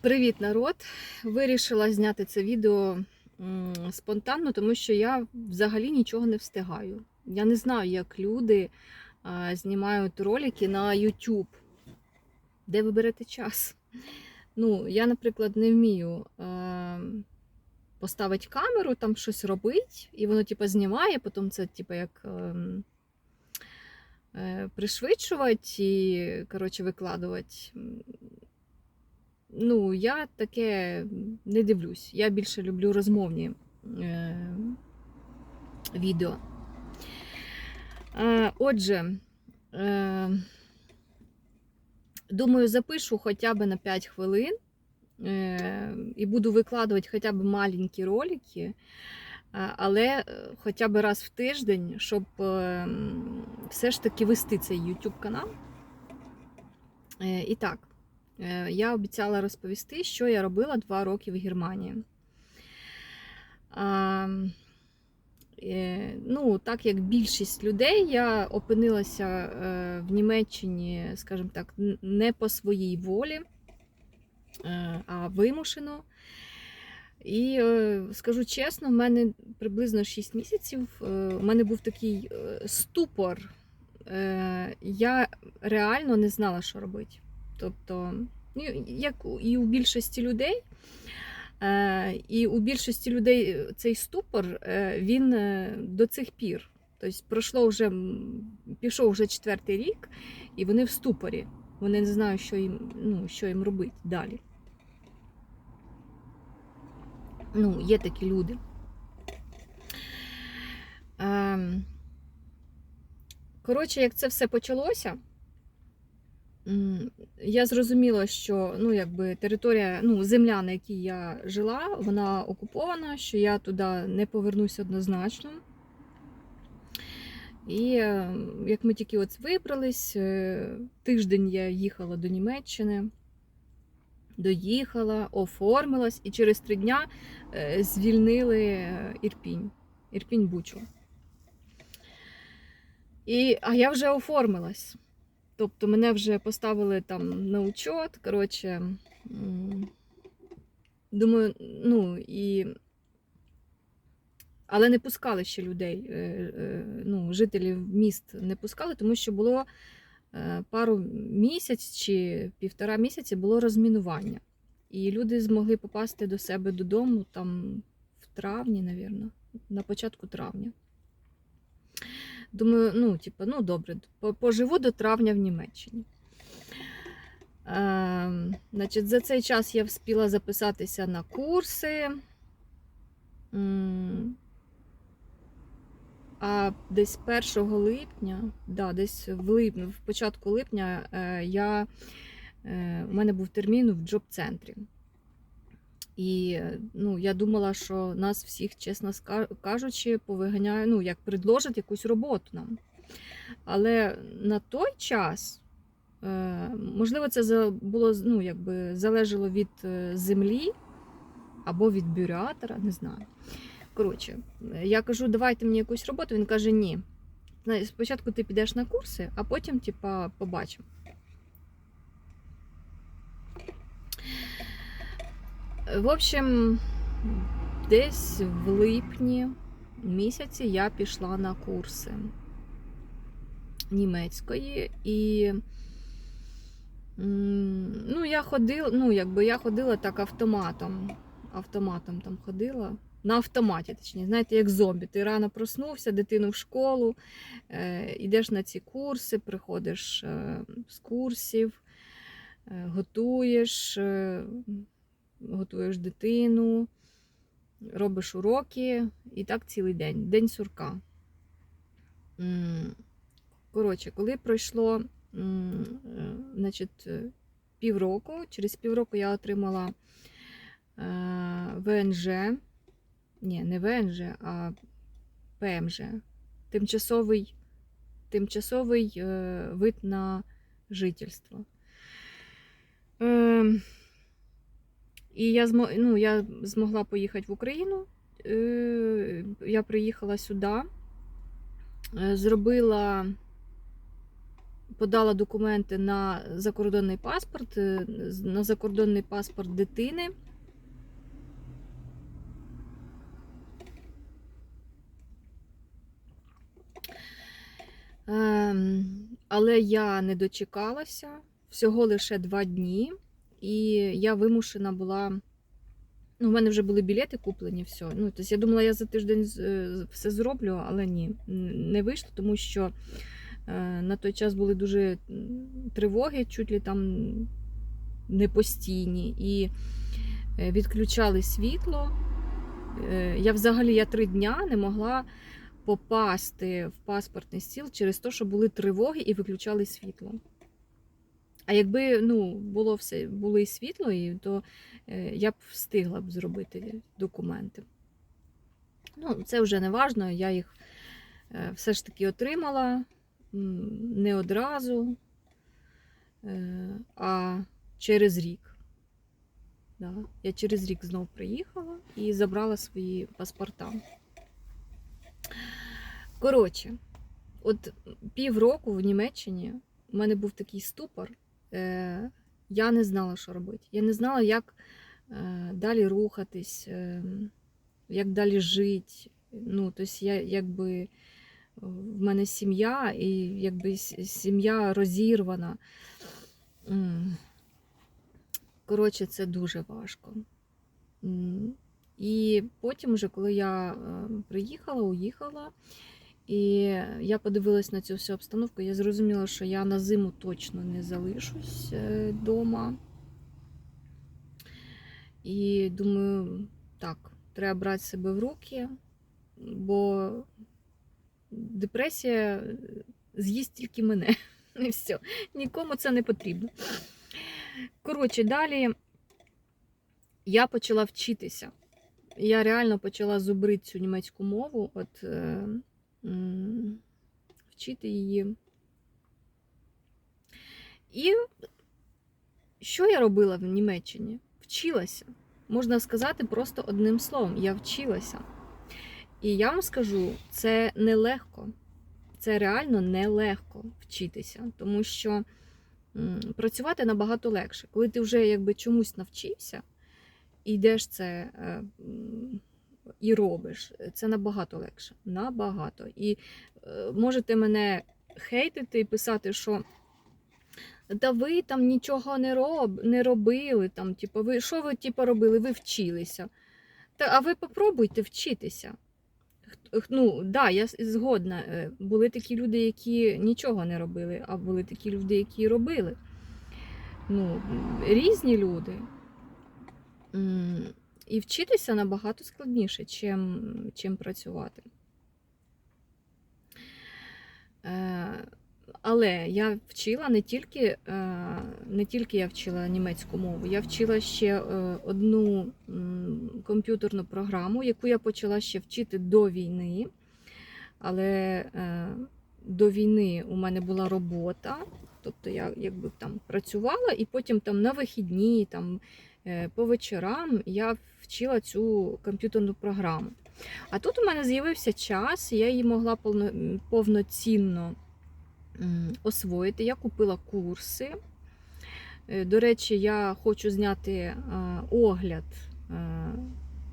Привіт, народ! Вирішила зняти це відео спонтанно, тому що я взагалі нічого не встигаю. Я не знаю, як люди знімають ролики на YouTube. Де ви берете час? Ну, я, наприклад, не вмію поставити камеру, там щось робить, і воно, типу, знімає, потім це, типу, як. ем, е, Пришвидшувати і коротше, викладувати. Ну, я таке не дивлюсь. Я більше люблю розмовні е, відео. Е, отже, е, думаю, запишу хоча б на 5 хвилин е, і буду викладувати хоча б маленькі ролики, е, але е, хоча б раз в тиждень, щоб е, все ж таки вести цей YouTube канал. І так. Е, Я обіцяла розповісти, що я робила два роки в Германії. Е, ну, так як більшість людей, я опинилася е, в Німеччині, скажімо так, не по своїй волі, а вимушено. І скажу чесно, в мене приблизно 6 місяців. У мене був такий ступор. Я реально не знала, що робити. Тобто, ну, як і у більшості людей, е, і у більшості людей цей ступор е, він е, до цих пір. Тобто пройшло вже пішов вже четвертий рік, і вони в ступорі. Вони не знають, що їм, ну, що їм робити далі. Ну, є такі люди. Ем, Коротше, як це все почалося, я зрозуміла, що ну, якби, територія, ну, земля, на якій я жила, вона окупована, що я туди не повернуся однозначно. І е, як ми тільки от вибрались, е, тиждень я їхала до Німеччини, доїхала, оформилась, і через три дня е, звільнили Ірпінь, Ірпінь Бучу. І, а я вже оформилась. Тобто мене вже поставили там на учет. Коротше, думаю, ну і. Але не пускали ще людей, е, е, ну, жителів міст не пускали, тому що було е, пару місяць чи півтора місяці було розмінування. І люди змогли попасти до себе додому там в травні, навірно, на початку травня. Думаю, ну, типу, ну добре, поживу до травня в Німеччині. Е, значить, за цей час я встигла записатися на курси. А десь 1 липня, да, десь в липні, в початку липня е, я, е, у мене був термін в джоб-центрі. І ну, я думала, що нас всіх, чесно кажучи, повиганяє, ну, як предложать якусь роботу нам. Але на той час, е, можливо, це було ну, якби залежало від е, землі або від бюрятора, не знаю. Коротше, я кажу, давайте мені якусь роботу. Він каже, ні. Спочатку ти підеш на курси, а потім, типа, побачимо. В общем, десь в липні місяці я пішла на курси німецької і ну, я ходила, ну, якби я ходила так автоматом. Автоматом там ходила. На автоматі, точніше, знаєте, як зомбі. Ти рано проснувся, дитину в школу, е, йдеш на ці курси, приходиш е, з курсів, е, готуєш, е, готуєш дитину, робиш уроки і так цілий день. День сурка. Коротше, коли пройшло е, значить, е, півроку, через півроку я отримала е, ВНЖ. Ні, не ВНЖ, а ПМЖ. Тимчасовий, тимчасовий вид на жительство. І я, ну, я змогла поїхати в Україну. Е, я приїхала сюди, е, зробила подала документи на закордонний паспорт, е, на закордонний паспорт дитини. Ем, але я не дочекалася всього лише два дні, і я вимушена була. Ну, у мене вже були білети куплені, все. Ну, тобто я думала, я за тиждень е, все зроблю, але ні, не вийшло, тому що е, на той час були дуже тривоги, чуть ли там не постійні, і е, відключали світло. Я взагалі я три дня не могла попасти в паспортний стіл через те, що були тривоги і виключали світло. А якби ну, було все, було і світло, і, то е, я б встигла б зробити документи. Ну, це вже не важно, я їх е, все ж таки отримала не одразу, е, а через рік. Да. Я через рік знов приїхала і забрала свої паспорта. Коротше, от півроку в Німеччині у мене був такий ступор. Е, я не знала, що робити. Я не знала, як е, далі рухатись, е, як далі жити. Ну, тобто я якби в мене сім'я, і якби сім'я розірвана. Коротше, це дуже важко. І потім, вже, коли я приїхала, уїхала, і я подивилась на цю всю обстановку, я зрозуміла, що я на зиму точно не залишусь вдома. І думаю, так, треба брати себе в руки, бо депресія е, з'їсть тільки мене. І все. Нікому це не потрібно. Коротше, далі я почала вчитися. Я реально почала зубрити цю німецьку мову, от е, вчити її. І що я робила в Німеччині? Вчилася. Можна сказати просто одним словом: я вчилася. І я вам скажу, це нелегко. Це реально нелегко вчитися, тому що працювати набагато легше. Коли ти вже якби чомусь навчився, і йдеш це е, і робиш, це набагато легше. Набагато. І е, можете мене хейтити і писати, що та ви там нічого не роб, не робили. Там, типу, ви, що ви типу, робили? Ви вчилися. Та, а ви попробуйте вчитися. Ну, да, я згодна. е, Були такі люди, які нічого не робили, а були такі люди, які робили. Ну, різні люди. І вчитися набагато складніше, чим, чим працювати. Е, Але я вчила не тільки, е, не тільки я вчила німецьку мову, я вчила ще е, одну комп'ютерну програму, яку я почала ще вчити до війни. Але до війни у мене була робота, тобто я якби там працювала, і потім там на вихідні, там, по вечорам я вчила цю комп'ютерну програму. А тут у мене з'явився час, я її могла повно- повноцінно освоїти. Я купила курси. Е, До речі, я хочу зняти е, огляд, е,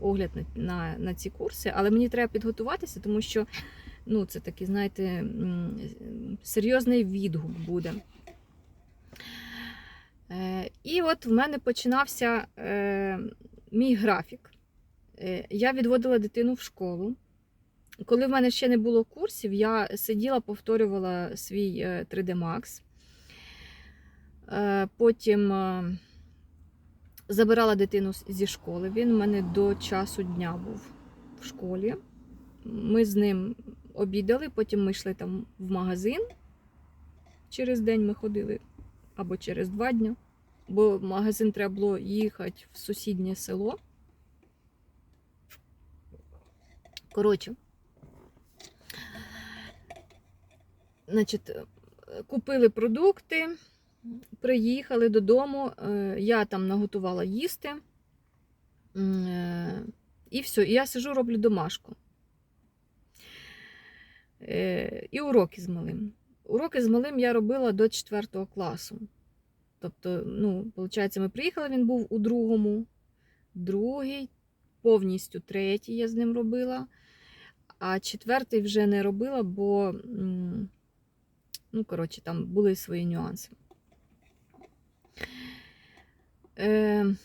огляд на, на ці курси, але мені треба підготуватися, тому що ну, це такий, знаєте, серйозний відгук буде. Е, І от в мене починався е, мій графік. Е, Я відводила дитину в школу. Коли в мене ще не було курсів, я сиділа, повторювала свій е, 3D Max. Потім забирала дитину зі школи. Він у мене до часу дня був в школі. Ми з ним обідали, потім ми йшли там в магазин. Через день ми ходили або через два дні, бо в магазин треба було їхати в сусіднє село. Коротше, значить, купили продукти, приїхали додому, е, я там наготувала їсти. Е, І все, і я сижу, роблю домашку. Е, І уроки з малим. Уроки з малим я робила до 4 класу. Тобто, ну, виходить, ми приїхали, він був у другому, другий, повністю третій я з ним робила. А четвертий вже не робила, бо, ну, коротше, там були свої нюанси. Е,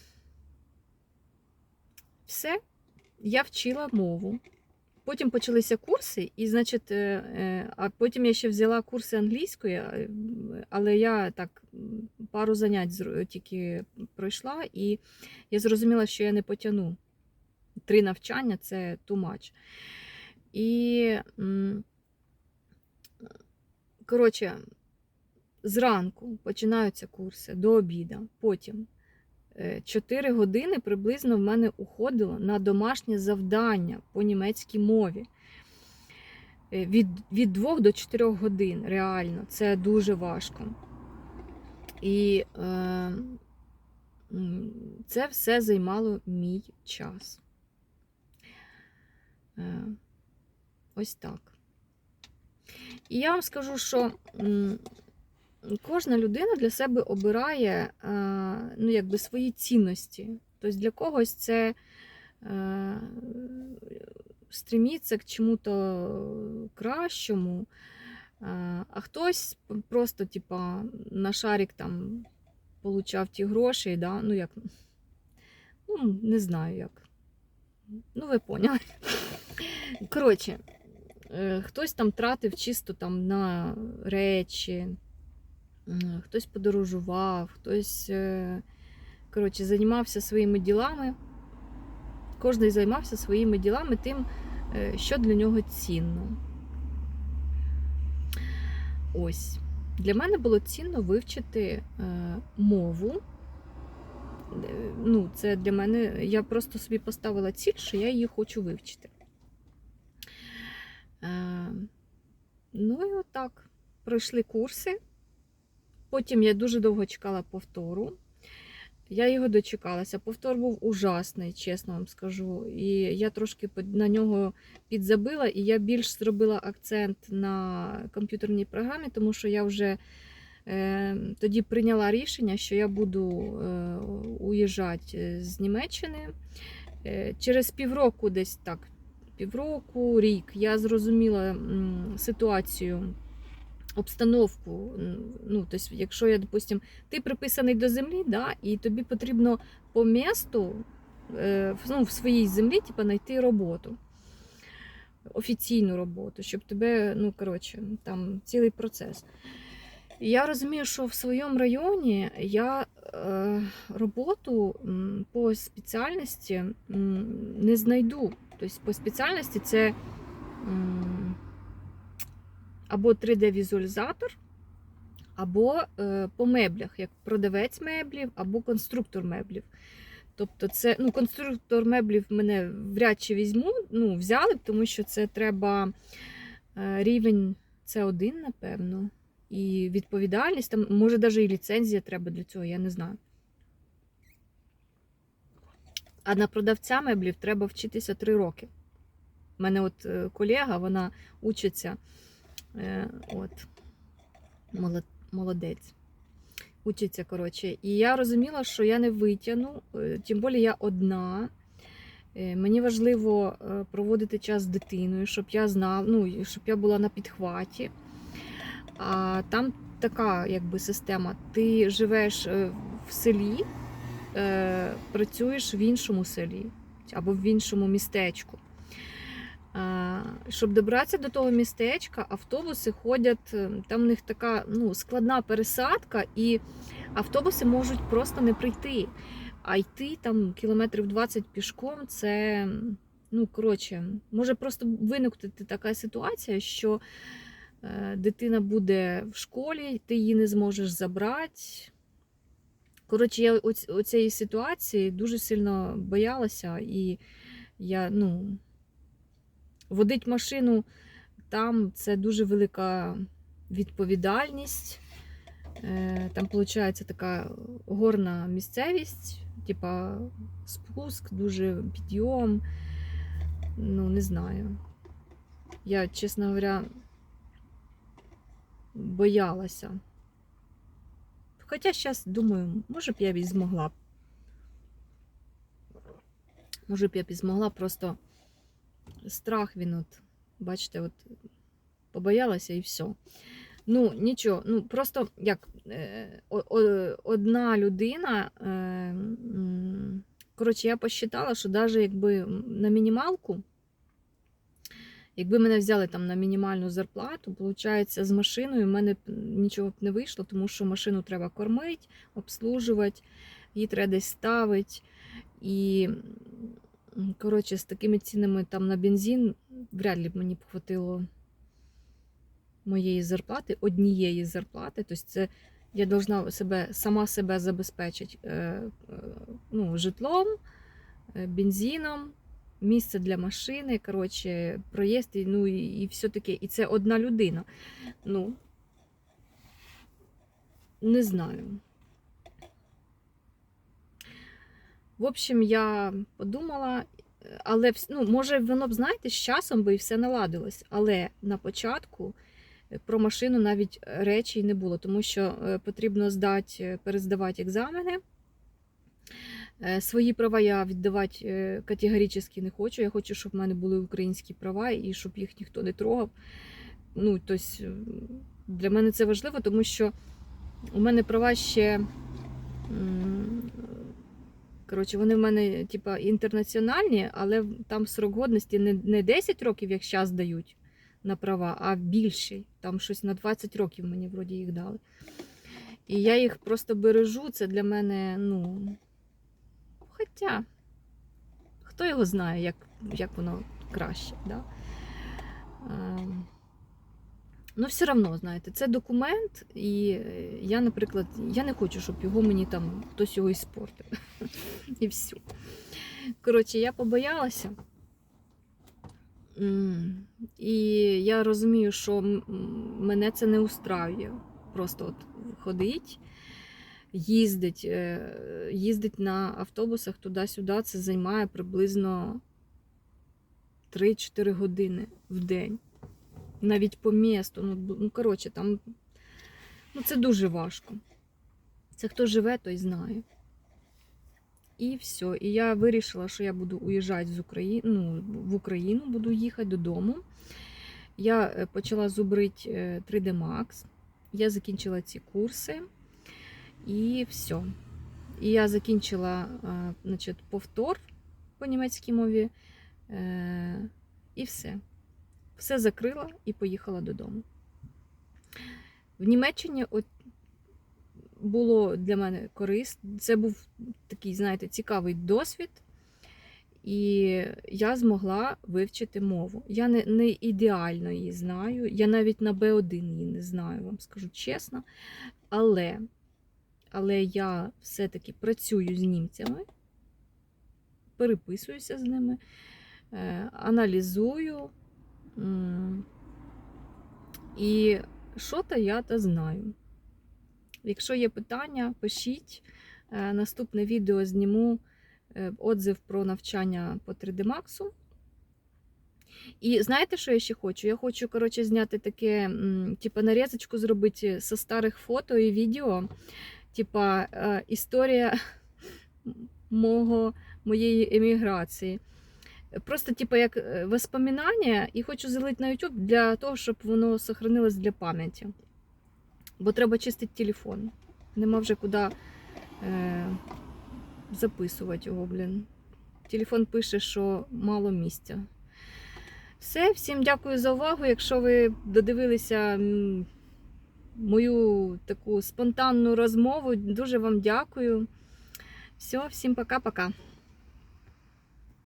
все, я вчила мову. Потім почалися курси, і, значить, е, е, а потім я ще взяла курси англійської, але я так пару занять тільки пройшла, і я зрозуміла, що я не потягну. Три навчання це much. І, коротше, зранку починаються курси до обіда. Потім 4 години приблизно в мене уходило на домашнє завдання по німецькій мові. Е, Від, від 2 до 4 годин, реально, це дуже важко. І е, це все займало мій час. Е, ось так. І я вам скажу, що кожна людина для себе обирає е, ну, якби свої цінності. Тобто для когось це е, стремиться к чому-то кращому, е, а хтось просто, типа, на шарик там получав ті гроші, да? ну як, ну, не знаю як. Ну, ви поняли. Коротше, хтось там тратив чисто там на речі, хтось подорожував, хтось, е, коротше, займався своїми ділами. Кожен займався своїми ділами тим, е, що для нього цінно. Ось. Для мене було цінно вивчити е, мову. Ну, це для мене. Я просто собі поставила ціль, що я її хочу вивчити. Ну і отак. Пройшли курси. Потім я дуже довго чекала повтору. Я його дочекалася. Повтор був ужасний, чесно вам скажу. І я трошки на нього підзабила, і я більш зробила акцент на комп'ютерній програмі, тому що я вже е, тоді прийняла рішення, що я буду е, уїжджати з Німеччини. Е, через півроку, десь так, півроку, рік, я зрозуміла м, ситуацію. Обстановку, ну, тобто, якщо я, допустим, ти приписаний до землі, да, і тобі потрібно по місту е, ну, в своїй землі типу, знайти роботу, офіційну роботу, щоб тебе, ну, коротше, там цілий процес. Я розумію, що в своєму районі я е, роботу по спеціальності не знайду. Тобто по спеціальності це м, або 3D-візуалізатор, або е, по меблях, як продавець меблів, або конструктор меблів. Тобто, це ну, конструктор меблів мене вряд чи візьму, ну, взяли тому що це треба е, рівень С1, напевно, і відповідальність, там, може, навіть і ліцензія треба для цього, я не знаю. А на продавця меблів треба вчитися 3 роки. У мене от е, колега, вона учиться. Е, от, молодець. Учиться, коротше. І я розуміла, що я не витягну, е, тим більше я одна. Е, Мені важливо проводити час з дитиною, щоб я знала, ну, щоб я була на підхваті. А там така якби система. Ти живеш в селі, працюєш в іншому селі або в іншому містечку. Щоб добратися до того містечка, автобуси ходять, е, там в них така ну, складна пересадка, і автобуси можуть просто не прийти. А йти там кілометрів 20 пішком, це, ну, коротше, може просто виникнути така ситуація, що е, дитина буде в школі, ти її не зможеш забрати. Коротше, я оцієї ситуації дуже сильно боялася, і я, ну, водить машину там це дуже велика відповідальність. Е, Там, виходить, така горна місцевість, типа спуск, дуже підйом. Ну, не знаю. Я, чесно говоря, боялася. Хоча зараз думаю, може б я б і змогла. Може б я б і змогла, просто страх він от, бачите, от побоялася і все. Ну, нічого, ну просто як е, одна людина. Е, коротше, я посчитала, що навіть якби на мінімалку, якби мене взяли там на мінімальну зарплату, виходить, з машиною в мене нічого б не вийшло, тому що машину треба кормити, обслужувати, її треба десь ставити. І, коротше, з такими цінами там на бензин вряд ли б мені б хватило моєї зарплати, однієї зарплати. Тобто це я должна себе, сама себе забезпечити е, е, ну, житлом, е, бензином, місце для машини, коротше, проїзд, ну і, і все таке. І це одна людина. Ну, не знаю. В общем, я подумала, але ну, може, воно б, знаєте, з часом би і все наладилось. Але на початку е, про машину навіть речі не було, тому що е, потрібно здати, е, перездавати екзамени. Е, Свої права я віддавати е, категорично не хочу. Я хочу, щоб в мене були українські права і щоб їх ніхто не трогав. Ну, е, для мене це важливо, тому що у мене права ще. Коротше, вони в мене, типа, інтернаціональні, але там срок годності не, не 10 років, як зараз дають на права, а більший. Там щось на 20 років мені вроді їх дали. І я їх просто бережу. Це для мене, ну. Хоча, хто його знає, як, як воно краще. Да? Ну, все одно, знаєте, це документ, і е, я, наприклад, я не хочу, щоб його мені там хтось його іспортив. І все. Коротше, я побоялася. І я розумію, що мене це не устраює. Просто от ходить, їздить, е, їздить на автобусах туди-сюди, це займає приблизно 3-4 години в день. Навіть по місту. Ну, ну коротше, там ну, це дуже важко. Це хто живе, той знає. І все. І я вирішила, що я буду уїжджати з України, ну, в Україну, буду їхати додому. Я е, почала зубрити е, 3D Max. Я закінчила ці курси. І все. І я закінчила е, значить, повтор по німецькій мові. І все. Все закрила і поїхала додому. В Німеччині от було для мене корисно. Це був такий, знаєте, цікавий досвід. І я змогла вивчити мову. Я не, не ідеально її знаю. Я навіть на Б1 її не знаю, вам скажу чесно. Але, але я все-таки працюю з німцями, переписуюся з ними, е, аналізую. І що-то я то знаю. Якщо є питання, пишіть. Е, Наступне відео зніму е, отзив про навчання по 3D Max. І знаєте, що я ще хочу? Я хочу, коротше, зняти таке, м, типа, нарізочку зробити зі старих фото і відео. Типа, е, історія мого, моєї еміграції. Просто, типа, як е, воспоминання, і хочу залити на YouTube для того, щоб воно сохранилось для пам'яті. Бо треба чистити телефон. Нема вже куди е, записувати його, блін. Телефон пише, що мало місця. Все, всім дякую за увагу. Якщо ви додивилися мою таку спонтанну розмову, дуже вам дякую. Все, всім пока-пока.